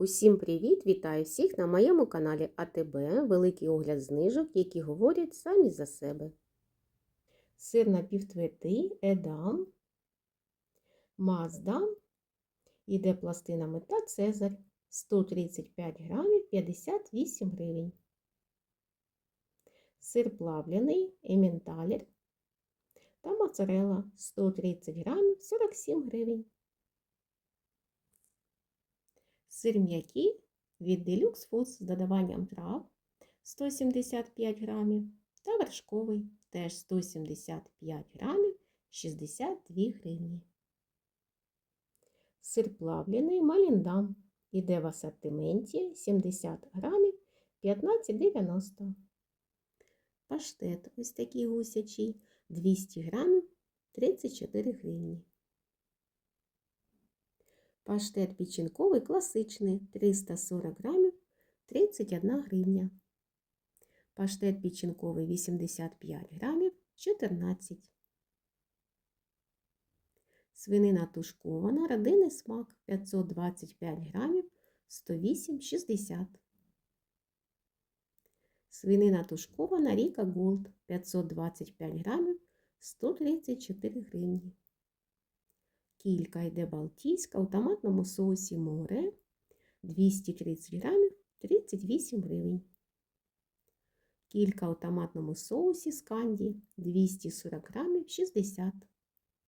Усім привіт! Вітаю всіх на моєму каналі АТБ Великий огляд знижок, які говорять самі за себе. Сир напівтвердий, Едам, Мазда, іде пластинами та Цезарь 135 грамів 58 гривень. Сир плавлений, ементалер та моцарелла 130 грамів 47 гривень. Сир м'який від Deluxe Foods з додаванням трав 175 грамів та вершковий теж 175 грамів 62 гривні. Сир плавлений Маліндам іде в асортименті 70 грамів 15,90. Паштет ось такий гусячий 200 грамів 34 гривні. Паштет печінковий класичний 340 грамів 31 гривня. Паштет печінковий 85 грамів 14. Свинина тушкована, родинний смак 525 грамів 108,60. Свинина тушкована Ріка Голд 525 грамів 134 гривні. Кілька йде Балтійська у томатному соусі море 230 грамів 38 гривень. Кілька у томатному соусі сканді 240 грамів 60.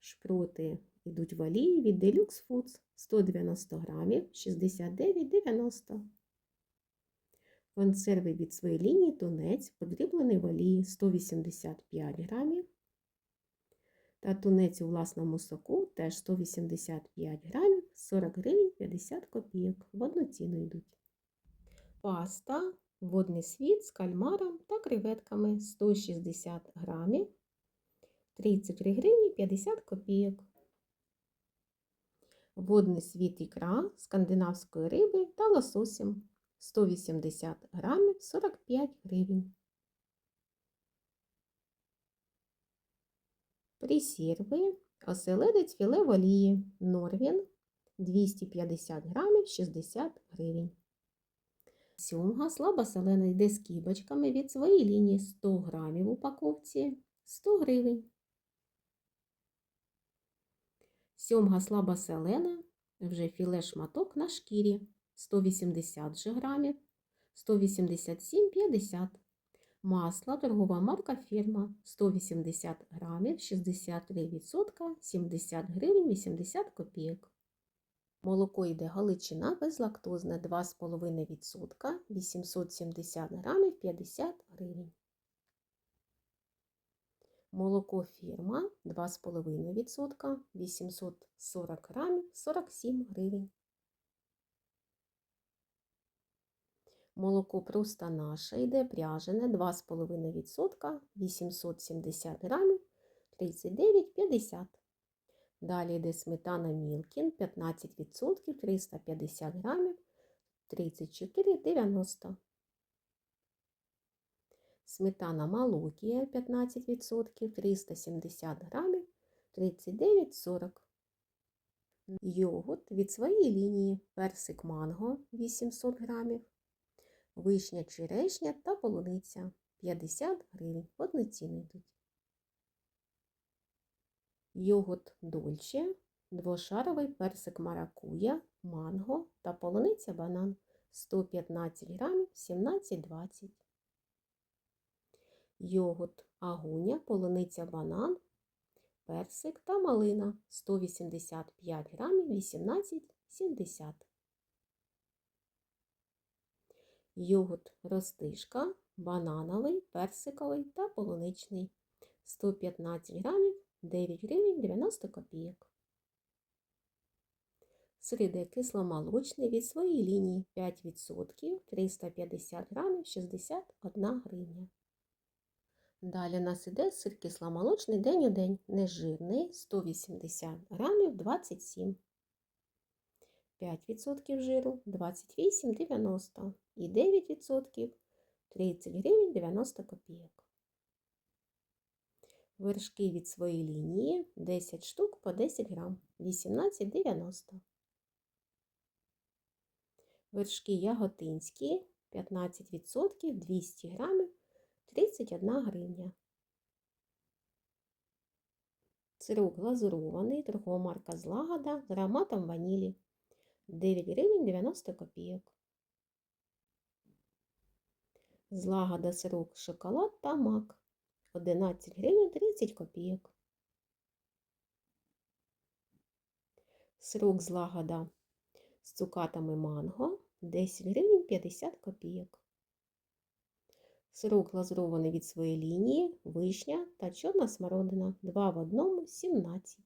Шпроти йдуть в олії від Deluxe Foods 190 грамів 69,90. Консерви від своєї лінії тунець подріблений в олії 185 грамів. Та тунець у власному соку теж 185 грамів, 40 гривень 50 копійок. В одну ціну йдуть. Паста, водний світ з кальмаром та креветками 160 грамів, 33 гривні 50 копійок. Водний світ ікра скандинавської риби та лососем 180 грамів 45 гривень. Присірви, оселедець філе в норвін 250 грамів 60 гривень. Сьомга слабосолена йде з кібочками від своєї лінії 100 грамів в упаковці 100 гривень. Сьомга слабосолена, вже філе шматок на шкірі 180 грамів, 187,50 Масло, торгова марка фірма 180 грамів, 63%, 70 гривень 80 копійок. Молоко йде галичина безлактозне 2,5%, 870 грамів 50 гривень. Молоко фірма 2,5%, 840 грамів 47 гривень. Молоко просто наше йде пряжене 2,5%, 870 грамів 39,50. Далі йде сметана Мілкін 15%, 350 грамів 34,90. Сметана Малокія 15%, 370 грамів 39,40. Йогурт від своєї лінії персик манго 800 грамів вишня, черешня та полуниця 50 гривень. Одну йдуть. Йогурт дольче, двошаровий персик маракуя, манго та полуниця банан 115 грамів 17,20. Йогурт агуня, полуниця банан, персик та малина 185 грамів 18,70. Йогурт ростишка, банановий, персиковий та полуничний 115 грамів 9 гривень 90 копійок. Сриде кисломолочний від своєї лінії 5% 350 грамів 61 гривня. Далі у нас іде сир кисломолочний день у день, нежирний 180 грамів 27 5% жиру 28,90 і 9% 30 гривень 90 копійок. Вершки від своєї лінії 10 штук по 10 грам 18,90. Вершки яготинські 15% 200 грамів 31 гривня. Сирок глазурований, торгова марка Злагода з ароматом ванілі 9 гривень 90 копійок. Злагода сирок шоколад та мак 11 гривень 30 копійок. Сирок злагода з цукатами манго 10 гривень 50 копійок. Сирок глазурований від своєї лінії, вишня та чорна смородина 2 в одному 17.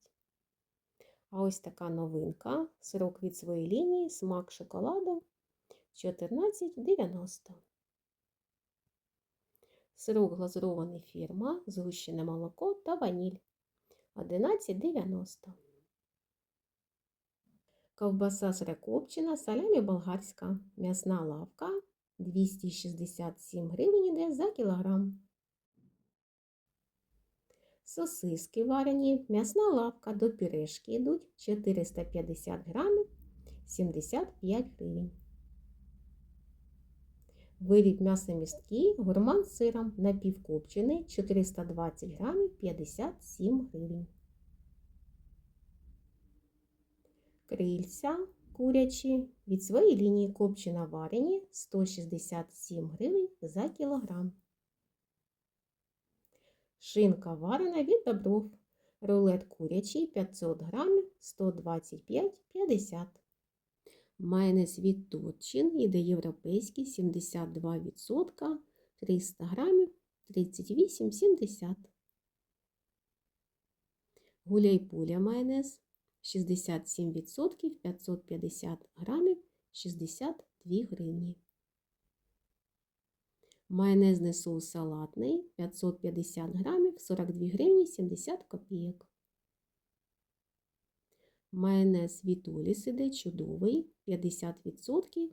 А ось така новинка. Сирок від своєї лінії, смак шоколаду 14,90. Сирок глазурований фірма, згущене молоко та ваніль 11,90. Ковбаса сирокопчена, салямі болгарська, м'ясна лавка 267 гривень іде за кілограм. Сосиски варені, м'ясна лавка до пюрешки йдуть 450 грамів 75 гривень. Виріб м'ясомісткий, гурман з сиром напівкопчений 420 грамів 57 гривень. Крильця курячі від своєї лінії копчена варені 167 гривень за кілограм. Шинка варена від добров. Рулет курячий 500 грамів 125,50. Майонез від Тотчин іде європейський 72%, 300 грамів 38,70. Гуляй-пуля майонез 67%, 550 грамів 62 гривні. Майонезний соус салатний 550 грамів 42 гривні 70 копійок. Майонез Вітоліс іде чудовий 50%,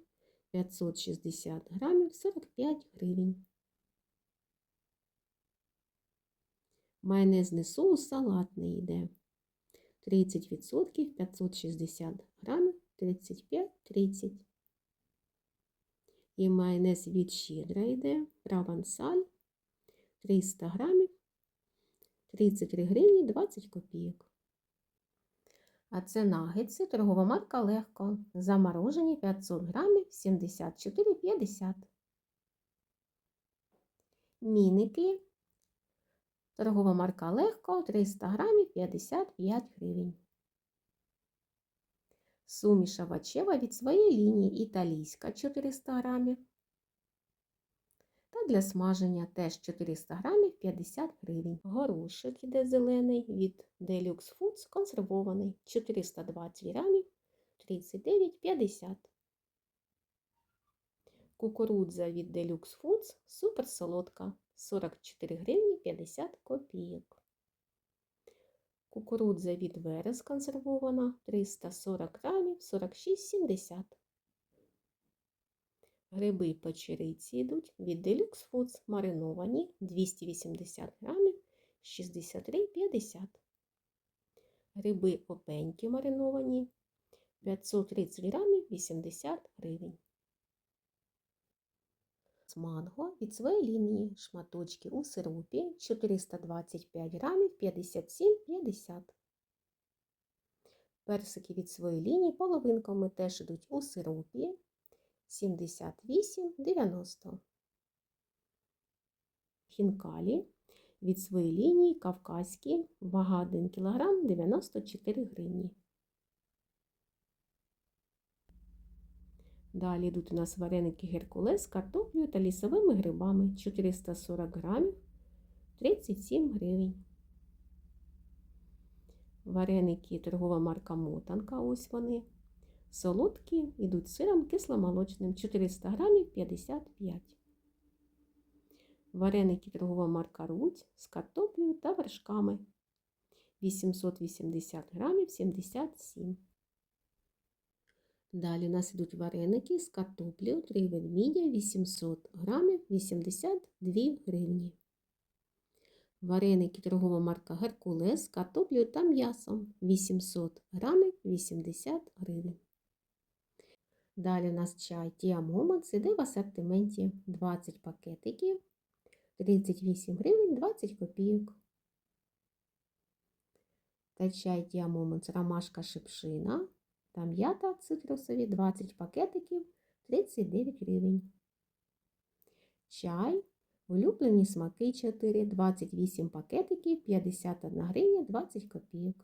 560 грамів 45 гривень. Майонезний соус салатний йде 30%, 560 грамів 35-30. І майонез від щедра йде провансаль 300 грамів 33 гривні 20 копійок. А це нагетси, торгова марка легко. Заморожені 500 грамів 74,50. Міники. Торгова марка легко 300 грамів 55 гривень. Суміш овочева від своєї лінії італійська 400 грамів. Та для смаження теж 400 грамів 50 гривень. Горошок іде зелений від Deluxe Foods консервований 420 грамів 39,50. Кукурудза від Deluxe Foods супер солодка 44 гривні 50 копійок. Кукурудза від Верес консервована 340 грамів 46,70. Гриби печериці йдуть від Deluxe Foods мариновані 280 грамів 63,50. Гриби опеньки мариновані 530 грамів 80 гривень. Манго від своєї лінії шматочки у сиропі 425 грамів 57,50. Персики від своєї лінії половинками теж йдуть у сиропі 78,90. Хінкалі від своєї лінії кавказькі, вага 1 кг 94 гривні. Далі йдуть у нас вареники Геркулес з картоплею та лісовими грибами 440 грамів 37 гривень. Вареники торгова марка Мотанка, ось вони. Солодкі йдуть сиром кисломолочним 400 грамів 55. Вареники торгова марка Рудь з картоплею та вершками 880 грамів 77. Далі у нас йдуть вареники з картоплею 3 ведмідя 800 грамів 82 гривні. Вареники торгова марка Геркулес з картоплею та м'ясом 800 грамів 80 гривень. Далі у нас чай Moments іде в асортименті 20 пакетиків, 38 гривень 20 копійок. Та чай Moments ромашка шипшина та м'ята цитрусові 20 пакетиків 39 гривень. Чай улюблені смаки 4, 28 пакетиків 51 гривня 20 копійок.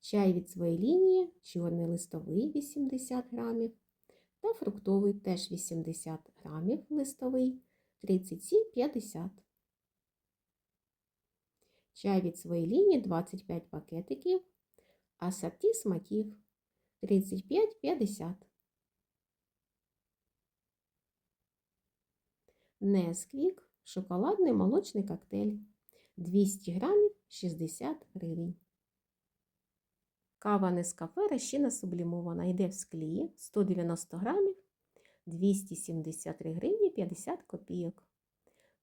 Чай від своєї лінії, чорний листовий 80 грамів та фруктовий теж 80 грамів листовий 37,50. Чай від своєї лінії 25 пакетиків, асорті смаків 35,50. Несквік шоколадний молочний коктейль 200 грамів 60 гривень. Кава Нескафе розчина сублімована. Йде в склі 190 грамів 273 гривні 50 копійок.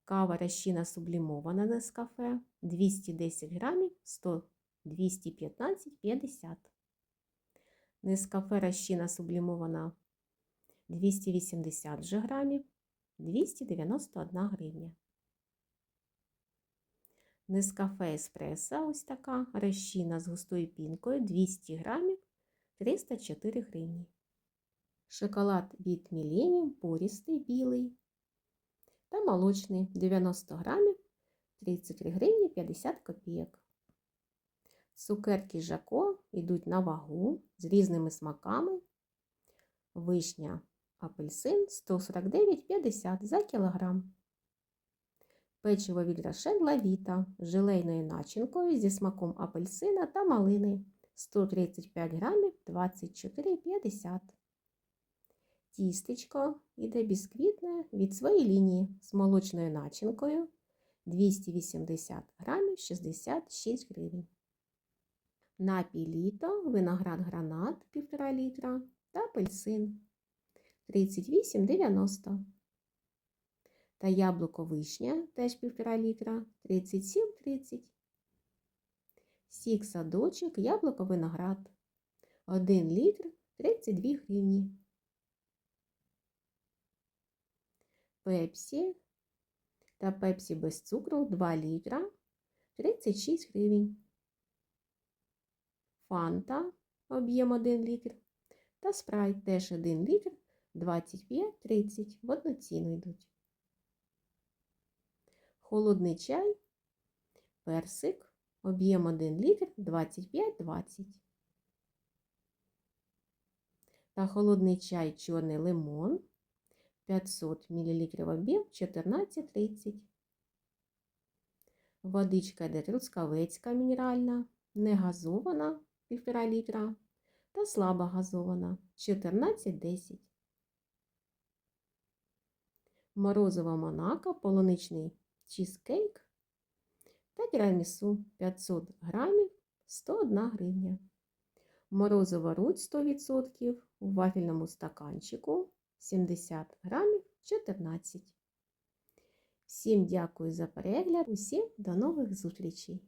Кава розчина сублімована Нескафе 210 грамів 100 215,50. Нескафе розчина сублімована 280 же грамів 291 гривня. Нескафе еспресо ось така розчина з густою пінкою 200 грамів 304 гривні. Шоколад від Millennium порістий білий та молочний 90 грамів 33 гривні 50 копійок. Цукерки Жако йдуть на вагу з різними смаками. Вишня апельсин 149,50 за кілограм. Печиво від Рошен Лавіта з желейною начинкою зі смаком апельсина та малини 135 грамів 24,50. Тістечко іде бісквітне від своєї лінії з молочною начинкою 280 грамів 66 гривень. Напій літо, виноград гранат 1,5 літра та апельсин 38,90. Та яблуко вишня теж 1,5 літра 37,30. Сік садочок, яблуко виноград 1 літр 32 гривні. Пепсі та пепсі без цукру 2 літра 36 гривень. Фанта об'єм 1 літр та спрайт теж 1 літр 25-30 в одну ціну йдуть. Холодний чай, персик, об'єм 1 літр 25-20. Та холодний чай чорний лимон 500 мл об'єм 14,30. Водичка йде трускавецька мінеральна, не газована 1,5 літра та слабо газована 14,10. Морозова монако, полуничний чізкейк та тірамісу 500 грамів 101 гривня. Морозова рудь 100% у вафельному стаканчику 70 грамів 14. Всім дякую за перегляд. Усім до нових зустрічей!